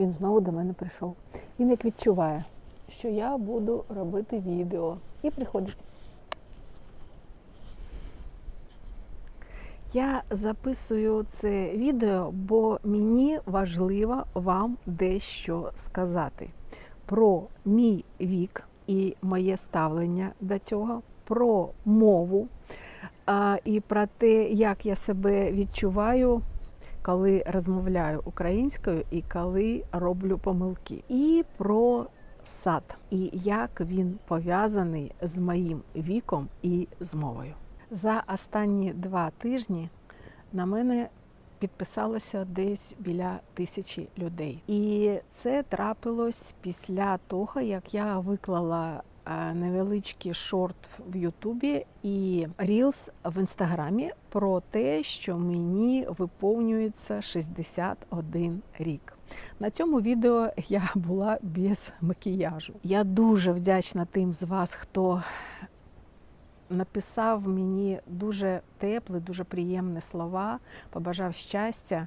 він знову до мене прийшов. Він як відчуває, що я буду робити відео. І приходить. Я записую це відео, бо мені важливо вам дещо сказати про мій вік і моє ставлення до цього, про мову і про те, як я себе відчуваю, коли розмовляю українською і коли роблю помилки, і про сад, і як він пов'язаний з моїм віком і з мовою. За останні два тижні на мене підписалося десь біля тисячі людей. І це трапилось після того, як я виклала невеличкий шорт в Ютубі і Рілс в інстаграмі про те, що мені виповнюється 61 рік. На цьому відео я була без макіяжу. Я дуже вдячна тим з вас, хто написав мені дуже теплі, дуже приємні слова, побажав щастя.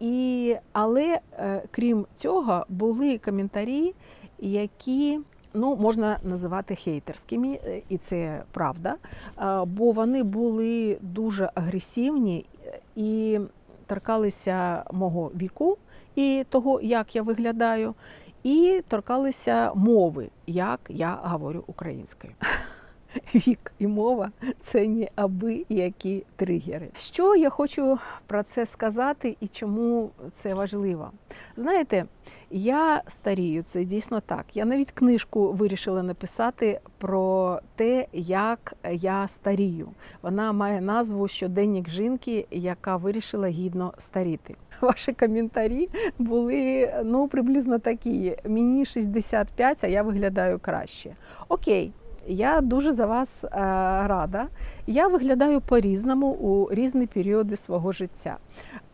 І, але е, крім цього, були коментарі, які ну, можна називати хейтерськими, і це правда, бо вони були дуже агресивні і торкалися мого віку і того, як я виглядаю, і торкалися мови, як я говорю українською. Вік і мова це не аби які тригери. Що я хочу про це сказати і чому це важливо? Знаєте, я старію, це дійсно так. Я навіть книжку вирішила написати про те, як я старію. Вона має назву Щоденник жінки, яка вирішила гідно старіти. Ваші коментарі були ну приблизно такі: мені 65, а я виглядаю краще. Окей. Я дуже за вас е, рада. Я виглядаю по-різному у різні періоди свого життя.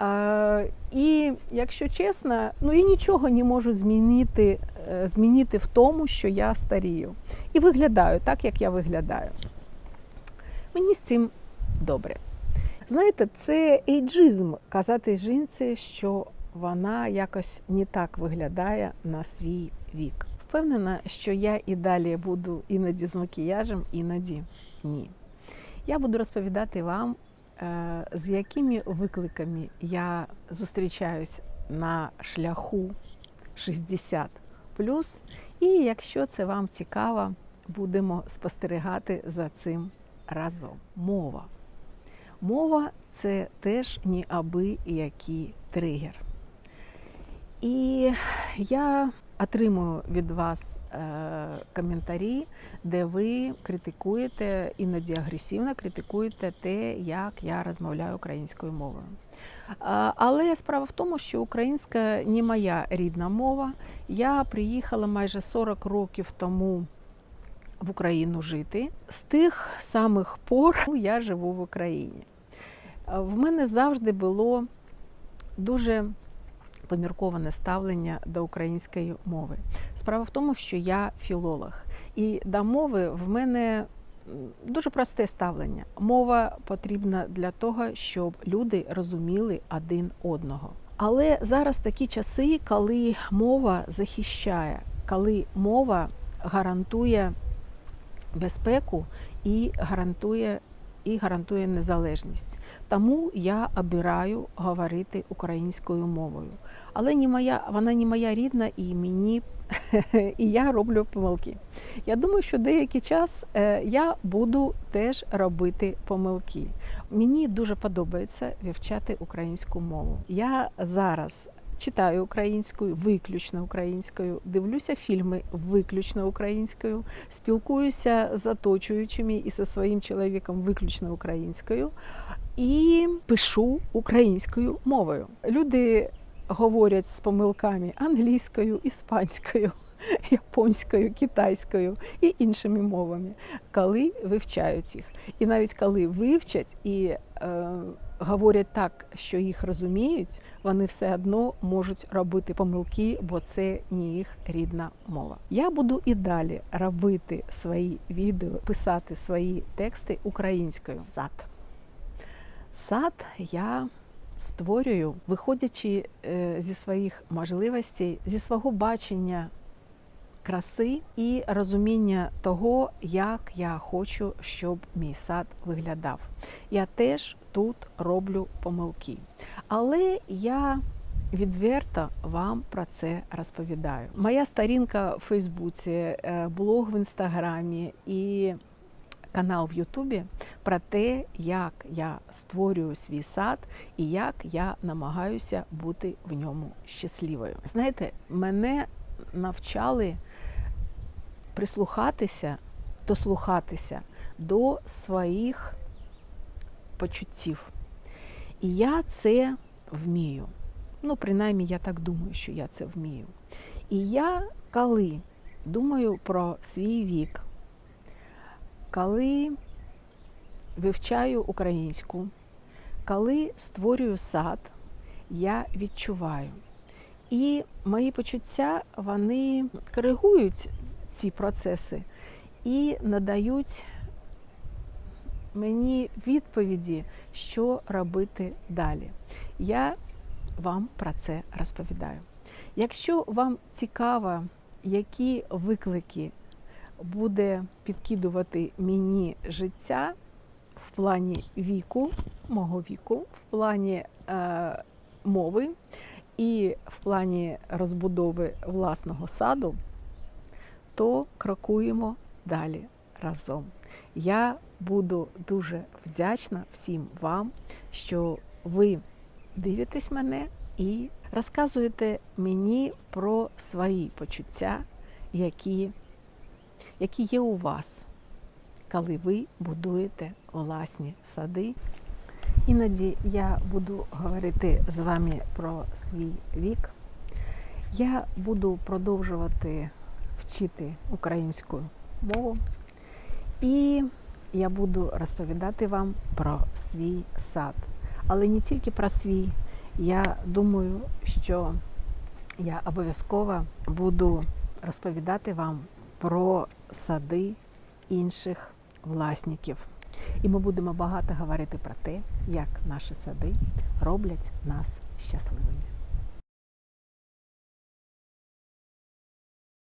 Е, і якщо чесно, ну і нічого не можу змінити, е, змінити в тому, що я старію. І виглядаю так, як я виглядаю. Мені з цим добре. Знаєте, це ейджизм казати жінці, що вона якось не так виглядає на свій вік. Впевнена, що я і далі буду іноді з макіяжем, іноді ні. Я буду розповідати вам, е, з якими викликами я зустрічаюсь на шляху 60 І якщо це вам цікаво, будемо спостерігати за цим разом. Мова. Мова це теж не аби який тригер. І я отримую від вас е, коментарі, де ви критикуєте, іноді агресивно критикуєте те, як я розмовляю українською мовою. Але справа в тому, що українська не моя рідна мова. Я приїхала майже 40 років тому в Україну жити. З тих самих пор я живу в Україні. В мене завжди було дуже помірковане ставлення до української мови. Справа в тому, що я філолог, і до мови в мене дуже просте ставлення. Мова потрібна для того, щоб люди розуміли один одного. Але зараз такі часи, коли мова захищає, коли мова гарантує безпеку і гарантує і гарантує незалежність. Тому я обираю говорити українською мовою. Але не моя, вона не моя рідна і мені, і я роблю помилки. Я думаю, що деякий час е, я буду теж робити помилки. Мені дуже подобається вивчати українську мову. Я зараз читаю українською, виключно українською, дивлюся фільми виключно українською, спілкуюся з оточуючими і зі своїм чоловіком виключно українською і пишу українською мовою. Люди говорять з помилками англійською, іспанською. Японською, китайською і іншими мовами, коли вивчають їх. І навіть коли вивчать і е, говорять так, що їх розуміють, вони все одно можуть робити помилки, бо це не їх рідна мова. Я буду і далі робити свої відео, писати свої тексти українською. Сад. Сад я створюю, виходячи е, зі своїх можливостей, зі свого бачення краси і розуміння того, як я хочу, щоб мій сад виглядав. Я теж тут роблю помилки. Але я відверто вам про це розповідаю. Моя сторінка в Фейсбуці, е, блог в інстаграмі і канал в Ютубі про те, як я створюю свій сад і як я намагаюся бути в ньому щасливою. Знаєте, мене навчали прислухатися, дослухатися до своїх почуттів. І я це вмію. Ну, принаймні, я так думаю, що я це вмію. І я, коли думаю про свій вік, коли вивчаю українську, коли створюю сад, я відчуваю. І мої почуття вони коригують ці процеси і надають мені відповіді, що робити далі. Я вам про це розповідаю. Якщо вам цікаво, які виклики буде підкидувати мені життя в плані віку, мого віку, в плані е, мови і в плані розбудови власного саду, то крокуємо далі разом. Я буду дуже вдячна всім вам, що ви дивитесь мене і розказуєте мені про свої почуття, які, які є у вас, коли ви будуєте власні сади. Іноді я буду говорити з вами про свій вік. Я буду продовжувати вчити українську мову. І я буду розповідати вам про свій сад. Але не тільки про свій. Я думаю, що я обов'язково буду розповідати вам про сади інших власників. І ми будемо багато говорити про те, як наші сади роблять нас щасливими.